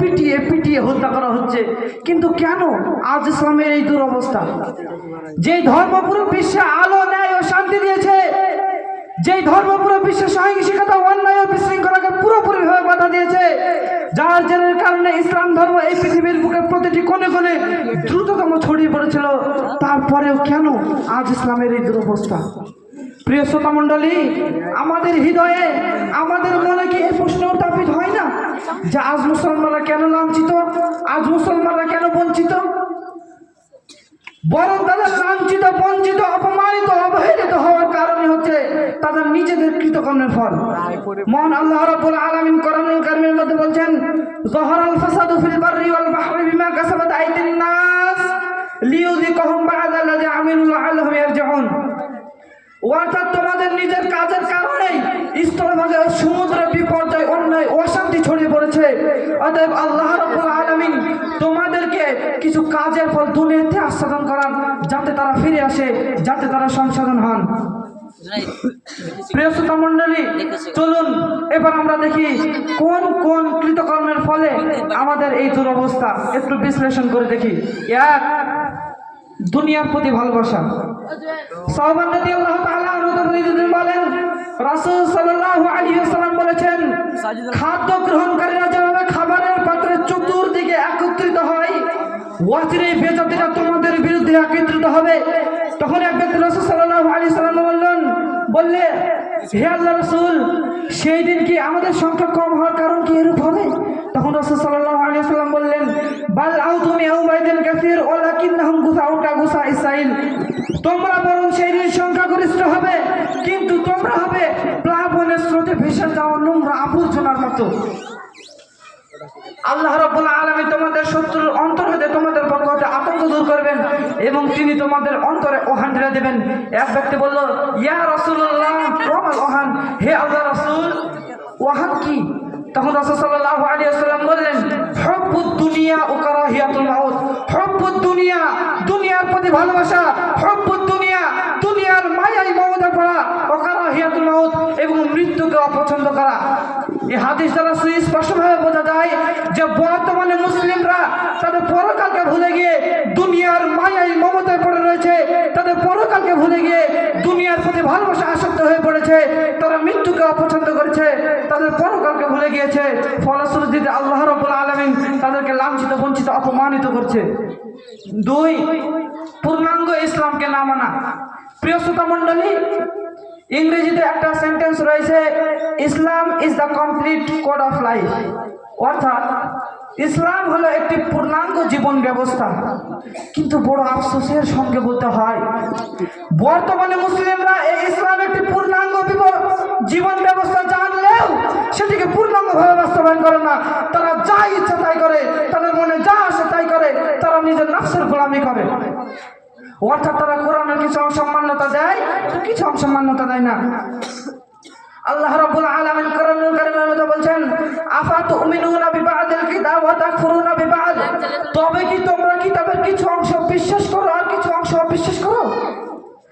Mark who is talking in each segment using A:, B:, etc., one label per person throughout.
A: পিটিয়ে পিটিয়ে হত্যা করা হচ্ছে। কিন্তু কেন? আজ ইসলামের এই দুরবস্থা। যে ধর্ম পুরো বিশ্বে আলো, ন্যায় ও শান্তি দিয়েছে, যেই ধর্ম পুরো বিশ্বে সহিংসিকতা, অন্যায় ও বিশৃঙ্খলাকে পুরোপুরিভাবে বাধা দিয়েছে, যার জেনের কারণে ইসলাম ধর্ম এই পৃথিবীর বুকে প্রতিটি কোণে কোণে দ্রুততম ছড়িয়ে পড়েছিল। তারপরেও কেন আজ ইসলামের এই দুরবস্থা? প্রিয় শ্রোতা মণ্ডলী, আমাদের হৃদয়ে, আমাদের মনে কি এই প্রশ্ন উত্থাপিত হয় না? যে আজ মুসলমানরা কেন লাঞ্ছিত? আজ মুসলমানরা কেন বঞ্চিত? বরং তাদের লাঞ্ছিত, বঞ্চিত, অপমানিত, অবহেলিত হওয়ার কারণে হচ্ছে তাদের নিজেদের কৃতকর্মের ফল। মহান আল্লাহ রাব্বুল আলামিন কোরআনুল কারীমের মধ্যে বলছেন জহরাল ফাসাদু ফিল বাররি ওয়াল বাহরি বিমা কাসাবাত আইদিন নাস লিয়ুযিকাহুম বা'দা আল্লাযী আমিলু লাআল্লাহুম ইয়ারজিউন। অর্থাৎ তোমাদের নিজের কাজের কারণেই স্থলভাগে ও সমুদ্রে বিপর্যয়, অন্যায়, অশান্তি ছড়িয়ে পড়েছে। অতএব আল্লাহ রাব্বুল আলামিন তোমাদেরকে কিছু কাজের ফল দুনিয়াতে আস্বাদন করান যাতে তারা ফিরে আসে, যাতে তারা সংশোধন হন। প্রিয় শ্রোতা মণ্ডলী, চলুন, এবার আমরা দেখি কোন কোন কৃতকর্মের ফলে আমাদের এই দুরবস্থা। একটু বিশ্লেষণ করে দেখি। এক, দুনিয়ার প্রতি ভালোবাসা। খাদ্য গ্রহণকারীরা যেভাবে খাবারের পাত্রে চতুর্দিকে একত্রিত হয়, ওয়াজির তোমাদের বিরুদ্ধে একত্রিত হবে। তখন এক ব্যক্তি রাসূল সাল্লাল্লাহু আলাইহি বললেন, বললে, হে আল্লাহ রাসূল, সেই দিন কি আমাদের সংখ্যা কম হওয়ার কারণ কি এরূপ হবে? তখন রাসূল সাল্লাল্লাহু আলাইহি বললেন, বাল আউতুম ইয়াউমাইদিন কাসীর গুসাউন কা গুসা তোমরা বরং সেই দিন সংখ্যাগরিষ্ঠ হবে, কিন্তু তোমরা হবে প্লাবনের স্রোতে ভেসে যাওয়া নোংরা আবর্জনার মতো। আল্লাহ আলামিন তোমাদের শত্রুর অন্তর হতে তোমাদের পক্ষ হতে আতঙ্ক দূর করবেন এবং তিনি তোমাদের অন্তরে ওহান ঢেলে দেবেন। এক ব্যক্তি বলল, ইয়া রাসূলুল্লাহ ওয়াল ওহান, হে আল্লাহ রসুল, ওহান কি? তখন রাসূল সাল্লাল্লাহু আলাইহি ওয়াসাল্লাম বললেন হুব্বুদ দুনিয়া ও কারাহিয়াতুল মাউত হুব্বুদ দুনিয়া দুনিয়ার প্রতি ভালোবাসা হুব্বুদ দুনিয়া, দুনিয়ার মায়াই মমতা পড়া ও কারাহিয়াতুল মাউত এবং মৃত্যুকে অপছন্দ করা। এই হাদিস দ্বারা সুস্পষ্টভাবে বোঝা যায় যে বর্তমানে মুসলিমরা তাদের পরকালকে ভুলে গিয়ে দুনিয়ার মায়াই মমতায় পড়ে রয়েছে। তাদের পরকালকে ভুলে গিয়ে দুনিয়ার প্রতি ভালোবাসা আসক্ত হয়ে পড়েছে। তারা মৃত্যুকে অপছন্দ করেছে, তাদের পরকালকে ভুলে গিয়েছে। ফলশ্রুতিতে আল্লাহ রবুল আলমিন তাদেরকে লাঞ্ছিত, বঞ্চিত, অপমানিত করছে। দুই, পূর্ণাঙ্গ ইসলামকে না মানা। প্রিয় শ্রোতা ইংরেজিতে একটা সেন্টেন্স রয়েছে, Islam is the complete code of life অর্থাৎ, ইসলাম হলো একটি পূর্ণাঙ্গ জীবন ব্যবস্থা। কিন্তু বড় আফসোসের সঙ্গে বলতে হয়, বর্তমানে মুসলিমরা এই ইসলাম একটি পূর্ণাঙ্গ জীবন ব্যবস্থা জানলেও সেটিকে পূর্ণাঙ্গভাবে বাস্তবায়ন করে না। তারা যা ইচ্ছা তাই করে তাদের মনে যা আসে তাই করে তারা নিজের নফসের গোলামি করে। অর্থাৎ তারা কোরআনের কিছু অংশ মান্যতা দেয় কিছু অংশ মান্যতা দেয় না। আল্লাহ রাব্বুল আলামিন কোরআনুল কারীমের মধ্যে বলছেন আফা বিবাদিল কিতাব ওয়া তাকফুরুনা বিবাদ? তবে কি তোমরা কিতাবের কিছু অংশ বিশ্বাস করো আর কিছু অংশ অবিশ্বাস করো ফামা জাযাউ মা ইয়াফআল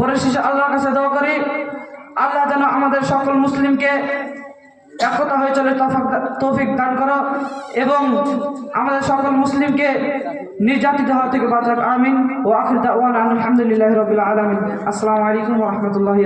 A: পরিশেষে আল্লাহর কাছে দোয়া করি, আল্লাহ যেন আমাদের সকল মুসলিমকে একতা হয়ে চলে তফাক- দান করো এবং আমাদের সকল মুসলিমকে নির্যাতিত হওয়া থেকে বাঁচাক। আমিন। ও আখির দাওয়ান আলহামদুলিল্লাহ রবিল আলমিন। আসসালামু আলাইকুম রহমতুল্লাহ